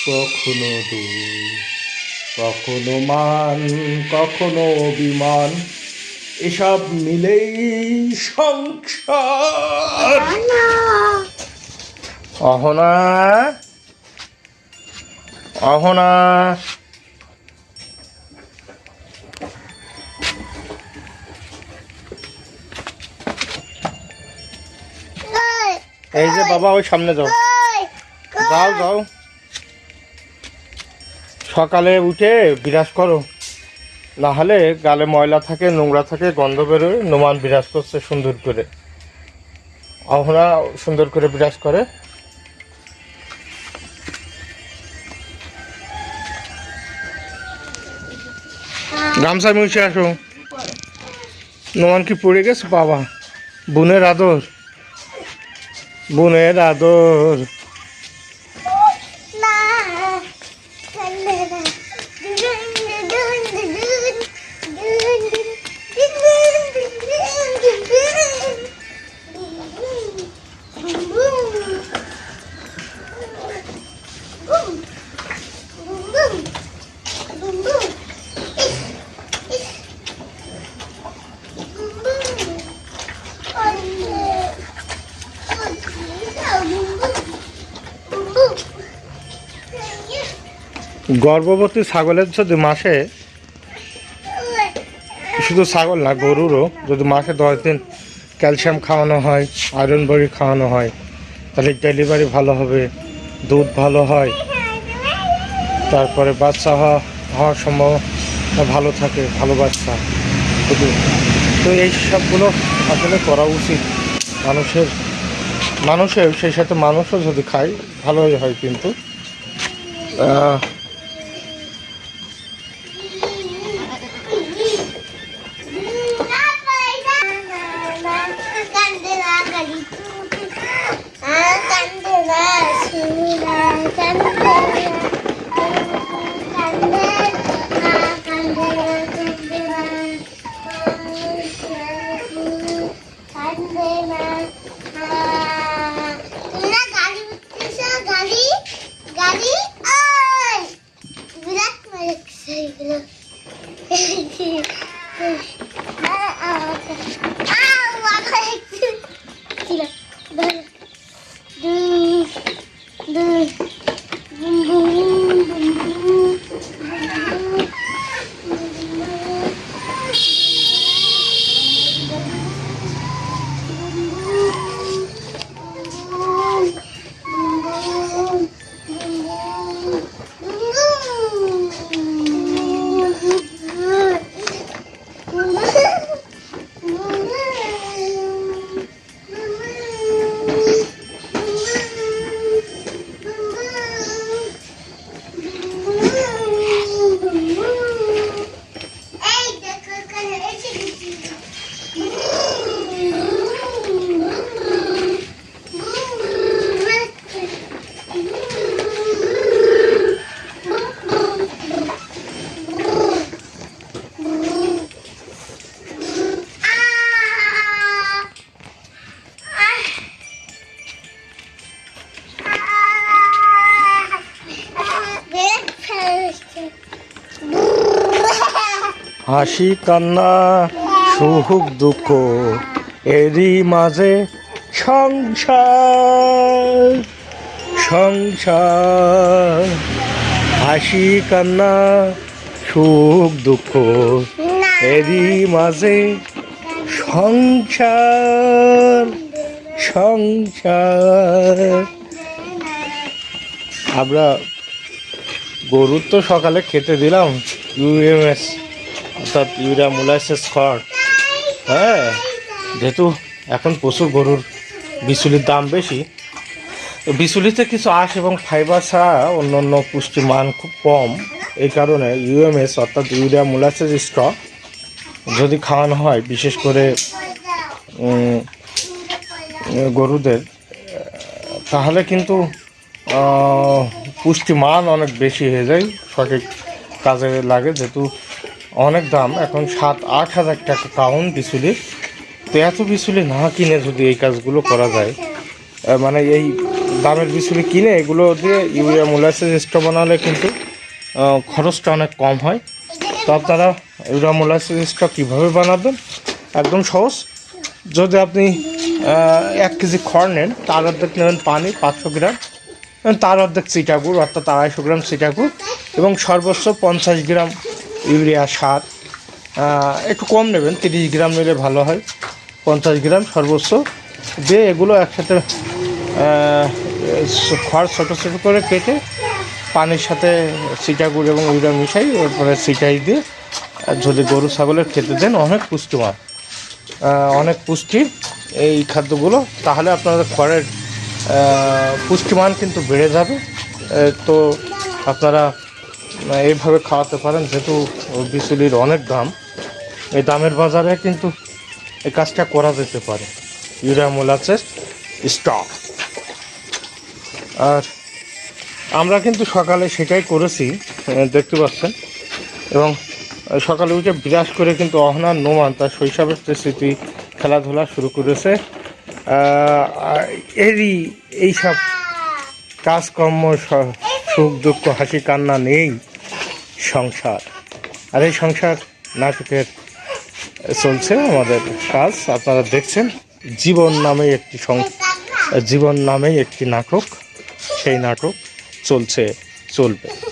কখনো দুই কখনো মান কখনো অভিমান এসব মিলেই সংসার। অহনা অহনা। এই যে বাবা ওই সামনে যাও। যাও যাও। সকালে উঠে বিরাজ করো। না হলে গালে ময়লা থাকে, নোংরা থাকে, গন্ধ বেরোয়, নোমান বিরাজ করছে সুন্দর করে। অহনা সুন্দর করে বিরাজ করে। গামছা মুছে আসো। নোমান কি পড়ে গেছে, বাবা? বোনের আদর। বোনের আদর। গর্ভবতী ছাগলের যদি মাসে শুধু ছাগল না, গরুরও যদি মাসে দশ দিন ক্যালসিয়াম খাওয়ানো হয়, আয়রন বড়ি খাওয়ানো হয়, তাহলে ডেলিভারি ভালো হবে, দুধ ভালো হয়, তারপরে বাচ্চা হওয়া হওয়ার সম্ভাবনা ভালো থাকে, ভালোবাসা বাচ্চা তো এই সবগুলো আসলে করা উচিত। মানুষের মানুষের, সেই সাথে মানুষও যদি খায়, ভালোই হয় কিন্তু। হাসি কান্না, সুখ, দুঃখ, এরই মাঝে সংসার সংসার। হাসি কান্না, সুখ, দুঃখ, এরই মাঝে সংসার সংসার। আমরা গরুর তো সকালে খেতে দিলাম ইউএমএস অর্থাৎ ইউরিয়া মোলাইসিস খড়। হ্যাঁ যেহেতু এখন প্রচুর গরুর বিচুলির দাম বেশি, বিচুলিতে কিছু আঁশ এবং ফাইবার ছাড়া অন্য অন্য পুষ্টির মান খুব কম। এই কারণে ইউএমএস অর্থাৎ ইউরিয়া মোলাইসিস স্টক, যদি খাওয়ানো হয়, বিশেষ করে গরুদের, তাহলে কিন্তু পুষ্টিমান অনেক বেশি হয়ে যায়। সঠিক কাজে লাগে, যেহেতু অনেক দাম। এখন সাত, আট হাজার টাকা কাউন বিচুলি। তো এত বিচুলি না কিনে যদি এই কাজগুলো করা যায় মানে এই দামের বিচুলি কিনে এগুলো দিয়ে ইউরিয়া, মোলাসেস, স্টোভ বানালে কিন্তু খরচটা অনেক কম হয়। তো আপনারা ইউরিয়া, মোলাসেস, স্টোভ কীভাবে বানাবেন? একদম সহজ। যদি আপনি এক কেজি খড় নেন, তার অর্ধেক নেবেন পানি, পাঁচশো গ্রাম। তার অর্ধেক চিটাগুড়, অর্থাৎ আড়াইশো গ্রাম চিটাগুড়। এবং সর্বোচ্চ পঞ্চাশ গ্রাম ইউরিয়া সার একটু কম নেবেন, তিরিশ গ্রাম নিলে ভালো হয়, পঞ্চাশ গ্রাম সর্বোচ্চ। দিয়ে এগুলো একসাথে খড় ছোটো ছোটো করে কেটে পানির সাথে চিটাগুড় এবং ইউরিয়া মিশাই এরপরে চিটাই দিয়ে যদি গরু, ছাগলের খেতে দেন, অনেক পুষ্টিমান। অনেক পুষ্টি এই খাদ্যগুলো, তাহলে আপনাদের খড়ের পুষ্টিমান কিন্তু বেড়ে যাবে। তো আপনারা এইভাবে খাওয়াতে পারেন, যেহেতু বিচুলির অনেক দাম, এই দামের বাজারে কিন্তু এই কাজটা করা যেতে পারে। Urea মোলাচের stock. আর আমরা কিন্তু সকালে সেটাই করেছি দেখতে পাচ্ছেন। এবং সকালে উঠে বিরাজ করে কিন্তু অহনার নোমান, তার শৈশবের স্মৃতি, খেলাধুলা শুরু করেছে। এরই এইসব কাজকর্ম সুখ, দুঃখ, হাসি, কান্না নেই সংসার। আর এই সংসার নাটকের চলছে আমাদের কাজ। আপনারা দেখছেন জীবন নামে একটি জীবন নামে একটি নাটক। সেই নাটক চলছে, চলবে।